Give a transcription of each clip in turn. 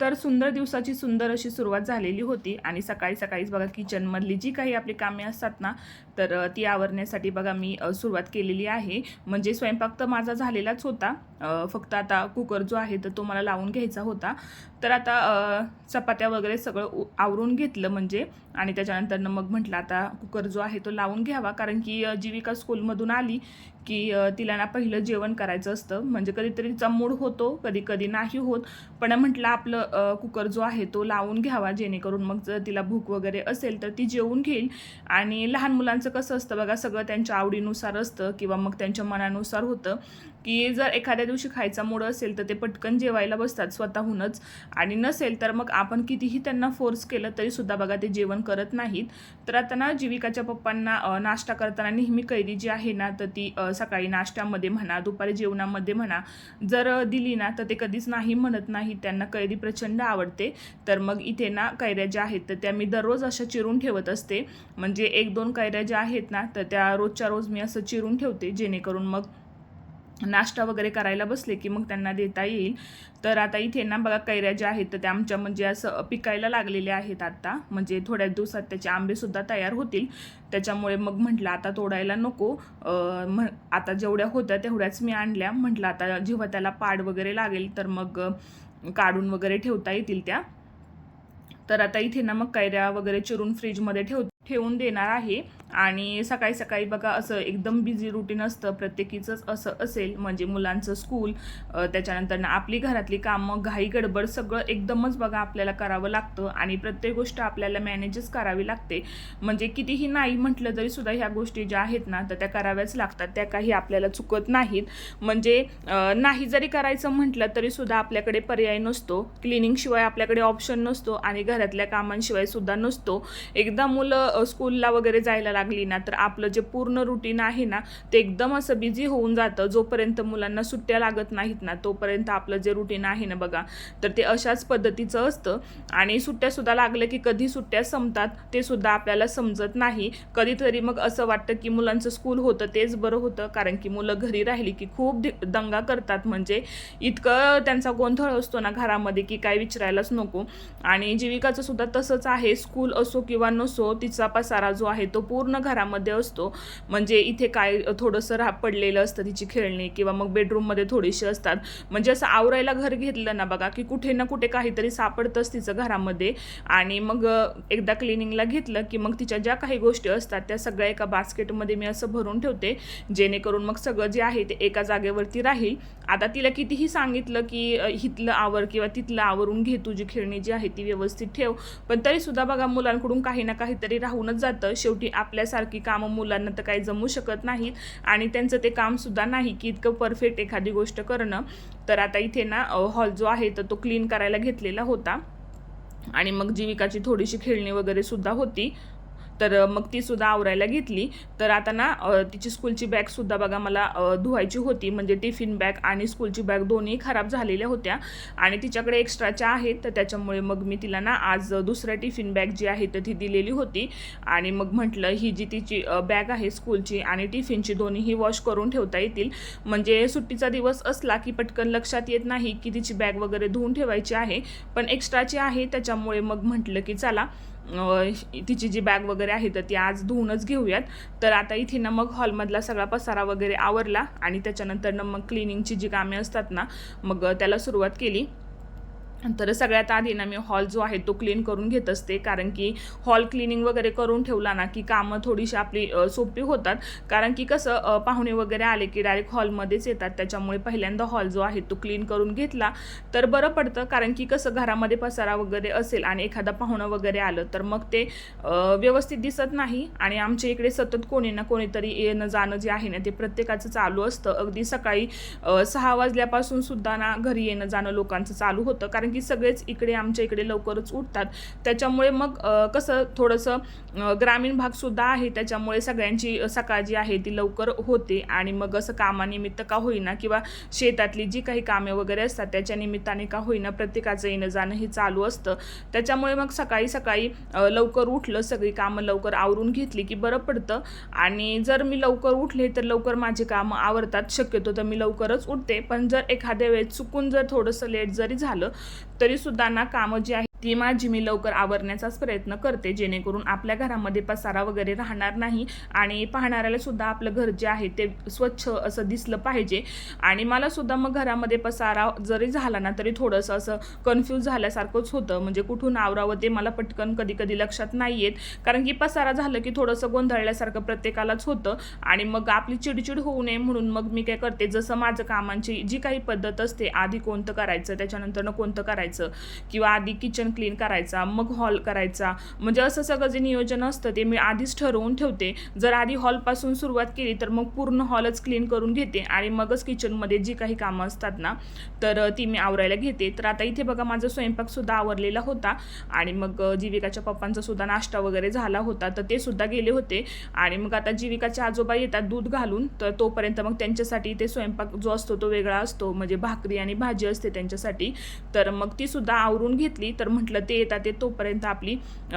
तर सुंदर दिवसाची सुंदर अशी सुरुवात झालेली होती आणि सकाळी सकाळीच बघा किचनमधली जी काही आपली कामे असतात ना तर ती आवरण्यासाठी बघा मी सुरुवात केलेली आहे. म्हणजे स्वयंपाक तर माझा झालेलाच होता. फक्त आता कुकर जो आहे तर तो मला लावून घ्यायचा होता. तर आता चपात्या वगैरे सगळं उ- आवरून घेतलं म्हणजे. आणि त्याच्यानंतर मग म्हटलं आता कुकर जो आहे तो लावून घ्यावा. कारण की जीविका स्कूलमधून आली की तिला ना पहिलं जेवण करायचं असतं. म्हणजे कधीतरी तिचा मूड होतो कधी कधी नाही होत. पण म्हटलं आपलं कुकर जो आहे तो लावून घ्यावा जेणेकरून मग जर तिला भूक वगैरे असेल तर ती जेवून घेईल. आणि लहान मुलांचं कसं असतं बघा सगळं त्यांच्या आवडीनुसार असतं किंवा मग त्यांच्या मनानुसार होतं. की जर एखाद्या दिवशी खायचा मूड असेल तर ते पटकन जेवायला बसतात स्वतःहूनच. आणि नसेल तर मग आपण कितीही त्यांना फोर्स केलं तरीसुद्धा बघा ते जेवण करत नाहीत. तर आता ना जीविकाच्या पप्पांना नाश्ता करताना नेहमी कैरी जी आहे ना तर ती सकाळी नाश्त्यामध्ये म्हणा दुपारी जेवणामध्ये म्हणा जर दिली ना तर ते कधीच नाही म्हणत नाही त्यांना कैरी प्रचंड आवडते. तर मग इथे ना कैऱ्या ज्या आहेत तर त्या मी दररोज अशा चिरून ठेवत असते. म्हणजे एक दोन कैऱ्या ज्या आहेत ना तर त्या रोजच्या रोज मी असं चिरून ठेवते जेणेकरून मग नाश्ता वगैरे करायला बसले की मग त्यांना देता येईल. तर आता इथे ना बघा कैऱ्या ज्या आहेत तर त्या आमच्या म्हणजे असं पिकायला लागलेल्या आहेत आत्ता म्हणजे थोड्या दिवसात त्याचे आंबेसुद्धा तयार होतील. त्याच्यामुळे मग म्हटलं आता तोडायला नको. अं, आता जेवढ्या होत्या तेवढ्याच मी आणल्या. म्हटलं आता जेव्हा त्याला पाड वगैरे लागेल तर मग काढून वगैरे ठेवता येतील त्या. तर आता इथे ना मग कैऱ्या वगैरे चिरून फ्रीजमध्ये ठेव ठेवून देणार आहे. आणि सकाळी सकाळी बघा असं एकदम बिझी रुटीन असतं प्रत्येकीचंच असं असेल. म्हणजे मुलांचं स्कूल त्याच्यानंतर ना आपली घरातली कामं घाई गडबड सगळं एकदमच बघा आपल्याला करावं लागतं आणि प्रत्येक गोष्ट आपल्याला मॅनेजच करावी लागते. म्हणजे कितीही नाही म्हटलं तरी सुद्धा ह्या गोष्टी ज्या आहेत ना तर त्या कराव्याच लागतात. त्या काही आपल्याला चुकत नाहीत. म्हणजे नाही जरी करायचं म्हटलं तरी सुद्धा आपल्याकडे पर्याय नसतो. क्लिनिंगशिवाय आपल्याकडे ऑप्शन नसतो आणि घरातल्या कामांशिवाय सुद्धा नसतो. एकदा मुलं स्कूलला वगैरे जायला लागली ना तर आपलं जे पूर्ण रुटीन आहे ना ते एकदम असं बिझी होऊन जातं. जोपर्यंत मुलांना सुट्ट्या लागत नाहीत ना तोपर्यंत आपलं जे रुटीन आहे ना बघा तर ते अशाच पद्धतीचं असतं. आणि सुट्ट्यासुद्धा लागलं की कधी सुट्ट्या संपतात ते सुद्धा आपल्याला समजत नाही. कधीतरी मग असं वाटतं की मुलांचं स्कूल होतं तेच बरं होतं. कारण की मुलं घरी राहिली की खूप दंगा करतात. म्हणजे इतकं त्यांचा गोंधळ असतो ना घरामध्ये की काय विचारायलाच नको. आणि जीविकाचं सुद्धा तसंच आहे. स्कूल असो किंवा नसो तिचा पसारा जो आहे तो पूर्ण घरामध्ये असतो. म्हणजे इथे काय थोडंसं रा पडलेलं असतं तिची खेळणी किंवा मग बेडरूममध्ये थोडीशी असतात. म्हणजे असं आवरायला घर घेतलं ना बघा की कुठे ना कुठे काहीतरी सापडतंच तिचं घरामध्ये. आणि मग एकदा क्लिनिंगला घेतलं की मग तिच्या ज्या काही गोष्टी असतात त्या सगळ्या एका बास्केटमध्ये मी असं भरून ठेवते. जेणेकरून मग सगळं जे आहे ते एका जागेवरती राहील. आता तिला कितीही सांगितलं की इथलं आवर किंवा तिथलं आवरून घे तुझी खेळणी जी आहे ती व्यवस्थित ठेव. पण तरीसुद्धा बघा मुलांकडून काही ना काहीतरी राहूनच जातं. शेवटी आपल्यासारखी कामं मुलांना तर काही जमू शकत नाहीत. आणि त्यांचं ते काम सुद्धा नाही की इतकं परफेक्ट एखादी गोष्ट करणं. तर आता इथे ना हॉल जो आहे तर तो क्लीन करायला घेतलेला होता. आणि मग जीविकाची थोडीशी खेळणी वगैरे सुद्धा होती. तर मग ती सुद्धा आवरायला घेतली. तर आता ना तिची स्कूलची बॅगसुद्धा बघा मला धुवायची होती. म्हणजे टिफिन बॅग आणि स्कूलची बॅग दोन्ही खराब झालेल्या होत्या. आणि तिच्याकडे एक्स्ट्राच्या आहेत तर त्याच्यामुळे मग मी तिला ना आज दुसऱ्या टिफिन बॅग जी आहे तर ती दिलेली होती. आणि मग म्हटलं ही जी तिची बॅग आहे स्कूलची आणि टिफिनची दोन्हीही वॉश करून ठेवता येतील. म्हणजे सुट्टीचा दिवस असला की पटकन लक्षात येत नाही की तिची बॅग वगैरे धुवून ठेवायची आहे. पण एक्स्ट्राची आहे. त्याच्यामुळे मग म्हटलं की चला तिची जी बॅग वगैरे आहे तर ती आज धुवूनच घेऊयात. तर आता इथे ना मग हॉलमधला सगळा पसारा वगैरे आवरला आणि त्याच्यानंतर ना मग क्लिनिंगची जी कामे असतात ना मग त्याला सुरुवात केली. तर सगळ्यात आधी ना मी हॉल जो आहे तो क्लीन करून घेत असते. कारण की हॉल क्लिनिंग वगैरे करून ठेवला ना की कामं थोडीशी आपली सोपी होतात. कारण की कसं पाहुणे वगैरे आले की डायरेक्ट हॉलमध्येच येतात. त्याच्यामुळे पहिल्यांदा हॉल जो आहे तो क्लीन करून घेतला. तर बरं पडतं. कारण की कसं घरामध्ये पसारा वगैरे असेल आणि एखादा पाहुणं वगैरे आलं तर मग ते व्यवस्थित दिसत नाही. आणि आमच्या इकडे सतत कोणी ना कोणीतरी येणं जाणं जे आहे ना ते प्रत्येकाचं चालू असतं. अगदी सकाळी सहा वाजल्यापासून सुद्धा ना घरी येणं जाणं लोकांचं चालू होतं. कारण कारण की सगळेच इकडे आमच्या इकडे लवकरच उठतात. त्याच्यामुळे मग कसं थोडंसं ग्रामीण भागसुद्धा आहे. त्याच्यामुळे सगळ्यांची सकाळ जी आहे ती लवकर होते. आणि मग असं कामानिमित्त का होईना किंवा शेतातली जी काही कामे वगैरे असतात त्याच्या निमित्ताने का होईना प्रत्येकाचं येणं जाणं हे चालू असतं. त्याच्यामुळे मग सकाळी सकाळी लवकर उठलं सगळी कामं लवकर आवरून घेतली की बरं पडतं. आणि जर मी लवकर उठले तर लवकर माझे कामं आवरतात. शक्यतो तर मी लवकरच उठते. पण जर एखाद्या वेळेस चुकून जर थोडंसं लेट जरी झालं तरीसुद्धा ना कामं जी आहेत ती माझी मी लवकर आवरण्याचाच प्रयत्न करते जेणेकरून आपल्या घरामध्ये पसारा वगैरे राहणार नाही आणि पाहणाऱ्याला सुद्धा आपलं घर जे आहे ते स्वच्छ असं दिसलं पाहिजे. आणि मला सुद्धा मग घरामध्ये पसारा जरी झाला ना तरी थोडंसं असं कन्फ्यूज झाल्यासारखंच होतं. म्हणजे कुठून आवरावं ते मला पटकन कधी कधी लक्षात नाही येत. कारण की पसारा झालं की थोडंसं गोंधळल्यासारखं प्रत्येकालाच होतं. आणि मग आपली चिडचिड होऊ नये म्हणून मग मी काय करते जसं माझं कामांची जी काही पद्धत असते आधी कोणतं करायचं त्याच्यानंतर कोणतं करायचं किंवा आधी किचन क्लीन करायचा मग हॉल करायचा. म्हणजे असं सगळं जे नियोजन असतं ते मी आधीच ठरवून ठेवते. जर आधी हॉलपासून सुरुवात केली तर मग पूर्ण हॉलच क्लीन करून घेते आणि मगच किचनमध्ये जी काही कामं असतात ना तर ती मी आवरायला घेते. तर आता इथे बघा माझा स्वयंपाकसुद्धा आवरलेला होता आणि मग जीविकाच्या पप्पांचा सुद्धा नाश्ता वगैरे झाला होता तर ते सुद्धा गेले होते. आणि मग आता जीविकाचे आजोबा येतात दूध घालून तर तोपर्यंत मग त्यांच्यासाठी इथे स्वयंपाक जो असतो तो वेगळा असतो. म्हणजे भाकरी आणि भाजी असते त्यांच्यासाठी. तर मग ती सुद्धा आवरून घेतली. तर म्हटलं ते येतात ते तोपर्यंत आपली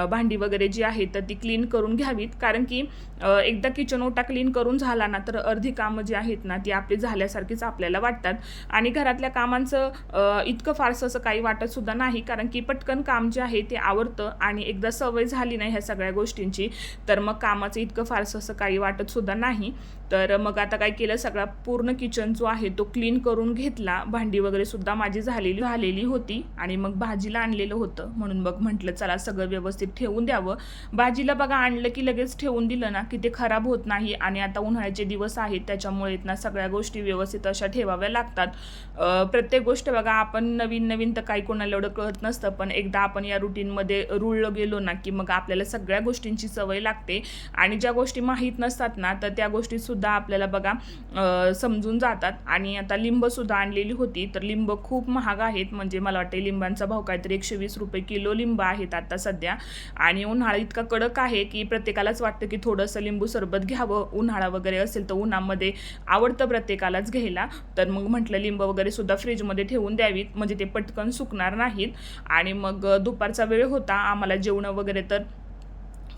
भांडी वगैरे जी आहेत तर ती क्लीन करून घ्यावीत. कारण की एकदा किचन ओटा क्लीन करून झाला ना तर अर्धी कामं जी आहेत ना ती आपली झाल्यासारखीच आपल्याला वाटतात. आणि घरातल्या कामांचं इतकं फारसं असं काही वाटत सुद्धा नाही कारण की पटकन काम जे आहे ते आवडतं आणि एकदा सवय झाली नाही ह्या सगळ्या गोष्टींची तर मग कामाचं इतकं फारसं असं काही वाटत सुद्धा नाही. तर मग आता काय केलं सगळा पूर्ण किचन जो आहे तो क्लीन करून घेतला. भांडी वगैरे सुद्धा माझी झालेली झालेली होती आणि मग भाजीला आणलेलं होतं. म्हणून मग म्हटलं चला सगळं व्यवस्थित ठेवून द्यावं. भाजीला बघा आणलं की लगेच ठेवून दिलं ना की ते खराब होत नाही आणि आता उन्हाळ्याचे दिवस आहेत त्याच्यामुळे ना सगळ्या गोष्टी व्यवस्थित अशा ठेवाव्या लागतात. प्रत्येक गोष्ट बघा आपण नवीन नवीन तर काही कोणाला एवढं कळत नसतं पण एकदा आपण या रुटीनमध्ये रुळलं गेलो ना की मग आपल्याला सगळ्या गोष्टींची सवय लागते. आणि ज्या गोष्टी माहीत नसतात ना तर त्या गोष्टी सुद्धा आपल्याला बघा समजून जातात. आणि आता लिंब सुद्धा आणलेली होती तर लिंब खूप महाग आहेत. म्हणजे मला वाटते लिंबांचा भाव काहीतरी एकशे वीस रुपये किलो लिंब आहेत आता सध्या. आणि उन्हाळा इतका कडक आहे की प्रत्येकालाच वाटतं की थोडंसं लिंबू सरबत घ्यावं. उन्हाळा वगैरे असेल तर उन्हामध्ये आवडतं प्रत्येकालाच घ्यायला. तर मग म्हटलं लिंब वगैरे सुद्धा फ्रीजमध्ये ठेवून द्यावीत. म्हणजे ते पटकन सुकणार नाहीत. आणि मग दुपारचा वेळ होता. आम्हाला जेवणं वगैरे तर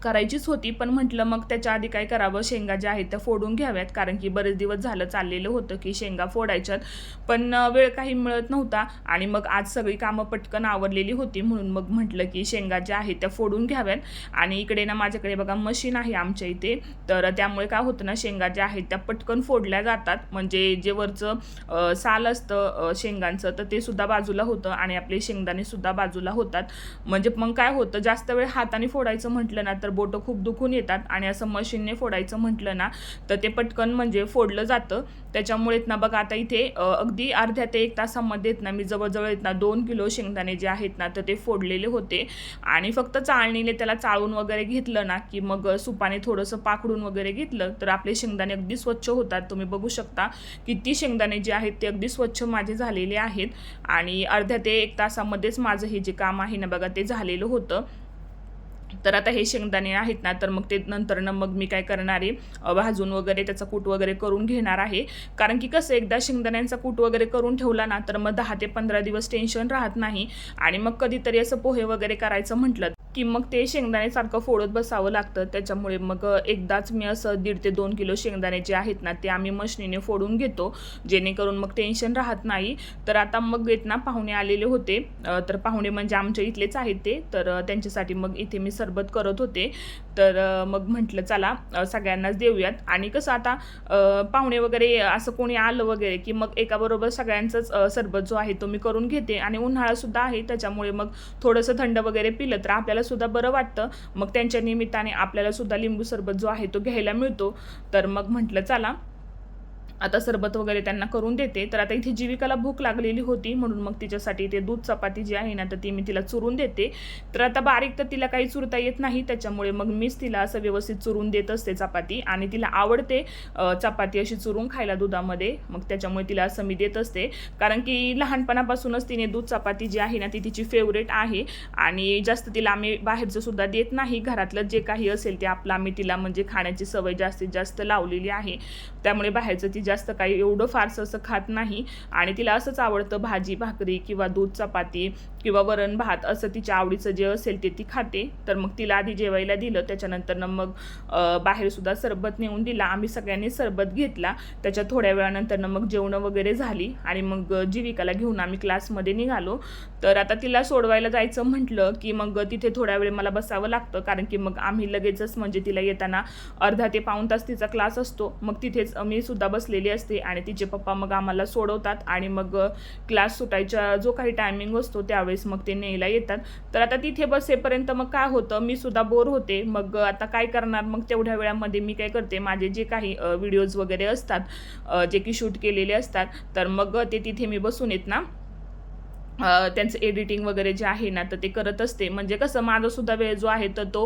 करायचीच होती पण म्हटलं मग त्याच्या आधी काय करावं? शेंगा ज्या आहेत त्या फोडून घ्याव्यात कारण की बरेच दिवस झालं चाललेलं होतं की शेंगा फोडायच्यात पण वेळ काही मिळत नव्हता. आणि मग आज सगळी कामं पटकन आवरलेली होती म्हणून मग म्हटलं की शेंगा ज्या आहेत त्या फोडून घ्याव्यात. आणि इकडे ना माझ्याकडे बघा मशीन आहे आमच्या इथे तर त्यामुळे काय होतं ना शेंगा ज्या आहेत त्या पटकन फोडल्या जातात. म्हणजे जे वरचं साल असतं शेंगांचं तर ते सुद्धा बाजूला होतं आणि आपले शेंगदाणे सुद्धा बाजूला होतात. म्हणजे मग काय होतं जास्त वेळ हाताने फोडायचं म्हटलं ना तर तर बोटं खूप दुखून येतात आणि असं मशीनने फोडायचं म्हटलं ना तर ते पटकन म्हणजे फोडलं जातं. त्याच्यामुळे ना बघा आता इथे अगदी अर्ध्या ते एक तासामध्ये ना मी जवळजवळ आहेत ना दोन किलो शेंगदाणे जे आहेत ना तर ते फोडलेले होते. आणि फक्त चाळणीने त्याला चाळून वगैरे घेतलं ना की मग सुपाने थोडंसं पाकडून वगैरे घेतलं तर आपले शेंगदाणे अगदी स्वच्छ होतात. तुम्ही बघू शकता किती शेंगदाणे जे आहेत ते अगदी स्वच्छ माझे झालेले आहेत. आणि अर्ध्या ते एक तासामध्येच माझं हे जे काम आहे ना बघा ते झालेलं होतं. तर आता हे शेंगदाणे आहेत ना तर मग ते नंतरनं मग मी काय करणार आहे भाजून वगैरे त्याचा कूट वगैरे करून घेणार आहे. कारण की कसं एकदा शेंगदाण्यांचा कूट वगैरे करून ठेवला ना तर मग दहा ते पंधरा दिवस टेन्शन राहत नाही. आणि मग कधीतरी असं पोहे वगैरे करायचं म्हटलं की मग ते शेंगदाणे सारखं फोडत बसावं लागतं. त्याच्यामुळे मग एकदाच मी असं दीड ते दोन किलो शेंगदाणे जे आहेत ना ते आम्ही मशनीने फोडून घेतो. जेणेकरून मग टेन्शन राहत नाही. तर आता मग येत ना पाहुणे आलेले होते. तर पाहुणे म्हणजे आमच्या इथलेच आहेत ते. तर त्यांच्यासाठी मग इथे मी सरबत करत होते. तर मग म्हटलं चला सगळ्यांनाच देऊयात. आणि कसं आता पाहुणे वगैरे असं कोणी आलं वगैरे की मग एकाबरोबर सगळ्यांचंच सरबत जो आहे तो मी करून घेते आणि उन्हाळासुद्धा आहे त्याच्यामुळे मग थोडंसं थंड वगैरे पिलं तर आपल्याला सुद्धा बरं वाटतं. मग त्यांच्या निमित्ताने आपल्याला सुद्धा लिंबू सरबत जो आहे तो घ्यायला मिळतो. तर मग म्हटलं चला. आता सरबत वगैरे त्यांना करून देते. तर आता इथे जीविकाला भूक लागलेली होती म्हणून मग तिच्यासाठी ते दूध चपाती जी आहे ना तर ती मी तिला चुरून देते. तर आता बारीक तर तिला काही चुरता येत नाही त्याच्यामुळे मग मीच तिला असं व्यवस्थित चुरून देत असते चपाती आणि तिला आवडते चपाती अशी चुरून खायला दुधामध्ये. मग त्याच्यामुळे तिला असं मी देत असते. कारण की लहानपणापासूनच तिने दूध चपाती जी आहे ना ती तिची फेवरेट आहे. आणि जास्त तिला आम्ही बाहेरचं सुद्धा देत नाही. घरातलं जे काही असेल ते आपलं आम्ही तिला म्हणजे खाण्याची सवय जास्तीत जास्त लावलेली आहे. त्यामुळे बाहेरचं ती जास्त काही एवढं फारसं असं खात नाही. आणि तिला असंच आवडतं भाजी भाकरी किंवा दूध चपाती किंवा वरण भात असं तिच्या आवडीचं जे असेल ते ती खाते. तर मग तिला आधी जेवायला दिलं. त्याच्यानंतर मग बाहेरसुद्धा सरबत नेऊन दिला. आम्ही सगळ्यांनी सरबत घेतला. त्याच्या थोड्या वेळानंतर मग जेवणं वगैरे झाली. आणि मग जीविकाला घेऊन आम्ही क्लासमध्ये निघालो. तर आता तिला सोडवायला जायचं म्हटलं की मग तिथे थोड्या वेळ मला बसावं लागतं कारण की मग आम्ही लगेचच म्हणजे तिला येताना अर्धा ते पाऊण तास तिचा क्लास असतो. मग तिथेच मी सुद्धा बसलेली असते आणि तिचे पप्पा मग आम्हाला सोडवतात आणि मग क्लास सुटायचा जो काही टायमिंग असतो त्यावेळेस मग ते न्यायला येतात. तर आता तिथे बसेपर्यंत मग काय होतं? मी सुद्धा बोर होते. मग आता काय करणार? मग तेवढ्या वेळामध्ये मी काय करते? माझे जे काही व्हिडिओज वगैरे असतात जे की शूट केलेले असतात तर मग ते तिथे मी बसून येत ना त्यांचं एडिटिंग वगैरे जे आहे ना तर ते करत असते. म्हणजे कसं माझा सुद्धा वेळ जो आहे तर तो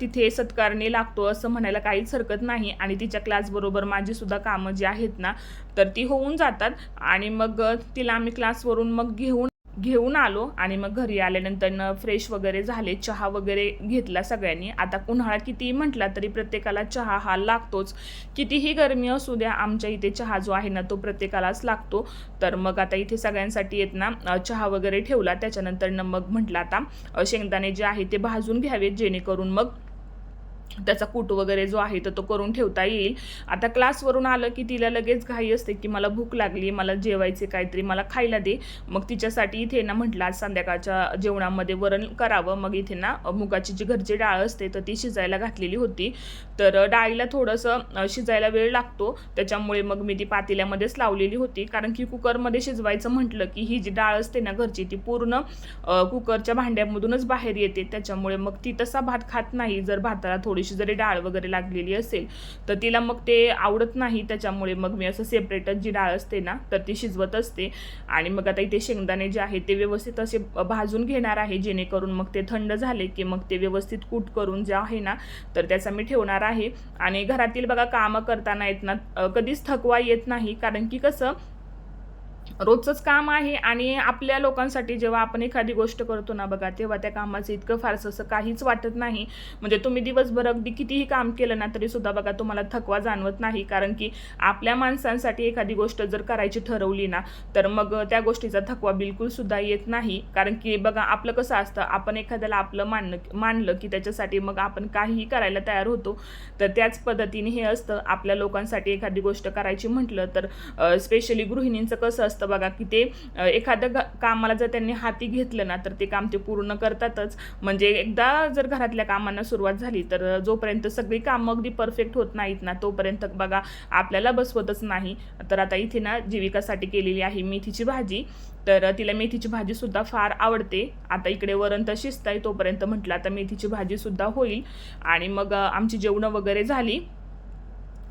तिथे सत्कारणे लागतो असं म्हणायला काहीच हरकत नाही. आणि तिच्या क्लासबरोबर माझी सुद्धा कामं जी आहेत ना तर ती होऊन जातात. आणि मग तिला आम्ही क्लासवरून मग घेऊन घेऊन आलो आणि मग घरी आल्यानंतर फ्रेश वगैरे झाले चहा वगैरे घेतला सगळ्यांनी. आता उन्हाळा कितीही म्हटला तरी प्रत्येकाला चहा हा लागतोच. कितीही गरमी असू द्या आमच्या इथे चहा जो आहे ना तो प्रत्येकालाच लागतो. तर मग आता इथे सगळ्यांसाठी येत ना चहा वगैरे ठेवला. त्याच्यानंतर मग म्हटलं आता शेंगदाणे जे आहे ते भाजून घ्यावेत जेणेकरून मग त्याचा कूट वगैरे जो आहे तर तो करून ठेवता येईल. आता क्लासवरून आलं की तिला लगेच घाई असते की मला भूक लागली मला जेवायचे काहीतरी मला खायला दे. मग तिच्यासाठी इथे ना म्हटलं आज संध्याकाळच्या जेवणामध्ये वरण करावं. मग इथे ना मुगाची जी घरची डाळ असते तर ती शिजायला घातलेली होती. तर डाळीला थोडंसं शिजायला वेळ लागतो. त्याच्यामुळे मग मी ती पातेल्यामध्येच लावलेली होती. कारण की कुकरमध्ये शिजवायचं म्हटलं की ही जी डाळ असते ना घरची ती पूर्ण कुकरच्या भांड्यामधूनच बाहेर येते. त्याच्यामुळे मग ती तसा भात खात नाही. जर भाताला थोडीशी जरी डाळ वगैरे लागलेली असेल तर तिला मग ते आवडत नाही. त्याच्यामुळे मग मी असं सेपरेटच जी डाळ असते ना तर ती शिजवत असते. आणि मग आता इथे शेंगदाणे जे आहे ते व्यवस्थित असे भाजून घेणार आहे जेणेकरून मग ते थंड झाले की मग ते व्यवस्थित कूट करून जे आहे ना तर त्याचा मी ठेवणार आहे. आणि घरातील बघा कामं करताना येत ना कधीच थकवा येत नाही. कारण की कसं रोजचंच काम आहे आणि आपल्या लोकांसाठी जेव्हा आपण एखादी गोष्ट करतो ना बघा तेव्हा त्या कामाचं इतकं फारसं असं काहीच वाटत नाही. म्हणजे तुम्ही दिवसभर अगदी कितीही काम केलं ना तरी सुद्धा बघा तुम्हाला थकवा जाणवत नाही. कारण की आपल्या माणसांसाठी एखादी गोष्ट जर करायची ठरवली ना तर मग त्या गोष्टीचा थकवा बिलकुल सुद्धा येत नाही. कारण की बघा आपलं कसं असतं आपण एखाद्याला आपलं मानणं मानलं की त्याच्यासाठी मग आपण काहीही करायला तयार होतो. तर त्याच पद्धतीने हे असतं आपल्या लोकांसाठी एखादी गोष्ट करायची म्हटलं तर स्पेशली गृहिणींचं कसं असतं बघा की ते एखादं कामाला जर त्यांनी हाती घेतलं ना तर ते काम ते पूर्ण करतातच. म्हणजे एकदा जर घरातल्या कामांना सुरुवात झाली तर जोपर्यंत सगळी कामं अगदी परफेक्ट होत नाहीत ना तोपर्यंत बघा आपल्याला बसवतच नाही. तर आता इथे ना जीविकासाठी केलेली आहे मेथीची भाजी. तर तिला मेथीची भाजीसुद्धा फार आवडते. आता इकडे वरण तर शिजत आहे तोपर्यंत म्हटलं आता मेथीची भाजीसुद्धा होईल. आणि मग आमची जेवणं वगैरे झाली.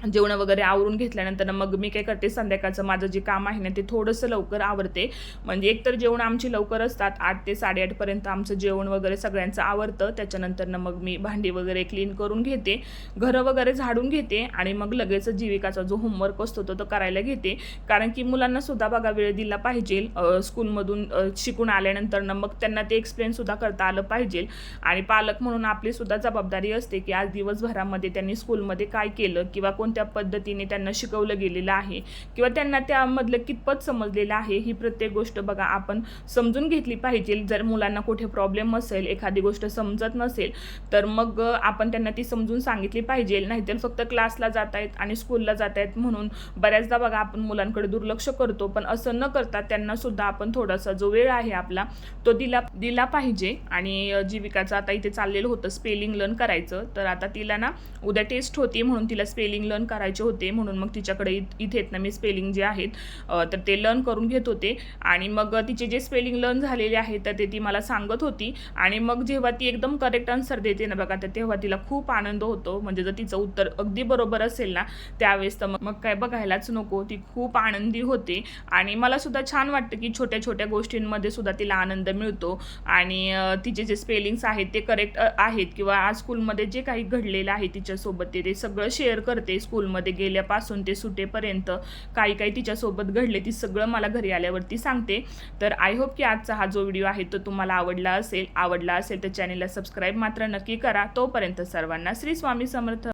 जेवणं वगैरे आवरून घेतल्यानंतर मग मी काय करते संध्याकाळचं माझं जे काम आहे ना ते थोडंसं लवकर आवरते. म्हणजे एकतर जेवण आमची लवकर असतात आठ ते साडेआठपर्यंत आमचं जेवण वगैरे सगळ्यांचं आवरतं. त्याच्यानंतर मग मी भांडी वगैरे क्लीन करून घेते घरं वगैरे झाडून घेते आणि मग लगेच जीविकाचा जो होमवर्क असतो तो तो करायला घेते. कारण की मुलांना सुद्धा बघा वेळ दिला पाहिजे स्कूलमधून शिकून आल्यानंतर मग त्यांना ते एक्सप्लेनसुद्धा करता आलं पाहिजे. आणि पालक म्हणून आपली सुद्धा जबाबदारी असते की आज दिवसभरामध्ये त्यांनी स्कूलमध्ये काय केलं किंवा कोण कोणत्या पद्धतीने त्यांना शिकवलं गेलेलं आहे किंवा त्यांना त्यामधलं कितपत समजलेलं आहे ही प्रत्येक गोष्ट बघा आपण समजून घेतली पाहिजे. जर मुलांना कुठे प्रॉब्लेम असेल एखादी गोष्ट समजत नसेल तर मग आपण त्यांना ती समजून सांगितली पाहिजे. नाहीतर फक्त क्लासला जात आहेत आणि स्कूलला जात आहेत म्हणून बऱ्याचदा बघा आपण मुलांकडे दुर्लक्ष करतो. पण असं न करता त्यांना सुद्धा आपण थोडासा जो वेळ आहे आपला तो दिला दिला पाहिजे. आणि जीविकाचं आता इथे चाललेलं होतं स्पेलिंग लर्न करायचं. तर आता तिला ना उद्या टेस्ट होती म्हणून तिला स्पेलिंग लर्न लर्न करायचे होते म्हणून मग तिच्याकडे इत- इथेच ना मी स्पेलिंग जे आहेत तर ते लर्न करून घेत होते. आणि मग तिचे जे स्पेलिंग लर्न झालेले आहे तर ते ती मला सांगत होती. आणि मग जेव्हा ती एकदम करेक्ट आन्सर देते ना बघा तर तेव्हा तिला खूप आनंद होतो. म्हणजे जर तिचं उत्तर अगदी बरोबर असेल ना त्यावेळेस तर मग मग काय बघायलाच नको. ती खूप आनंदी होते. आणि मला सुद्धा छान वाटतं की छोट्या छोट्या गोष्टींमध्ये सुद्धा तिला आनंद मिळतो. आणि तिचे जे स्पेलिंग्स आहेत ते करेक्ट आहेत. किंवा आज स्कूलमध्ये जे काही घडलेलं आहे तिच्यासोबत ते ते सगळं शेअर करते. स्कूलमध्ये गेल्यापासून ते सुटेपर्यंत काही काही तिच्यासोबत घडले ती सगळं मला घरी आल्यावरती सांगते. तर आय होप की आजचा हा जो व्हिडिओ आहे तो तुम्हाला आवडला असेल आवडला असेल तर चॅनेलला सबस्क्राईब मात्र नक्की करा. तोपर्यंत सर्वांना श्री स्वामी समर्थ.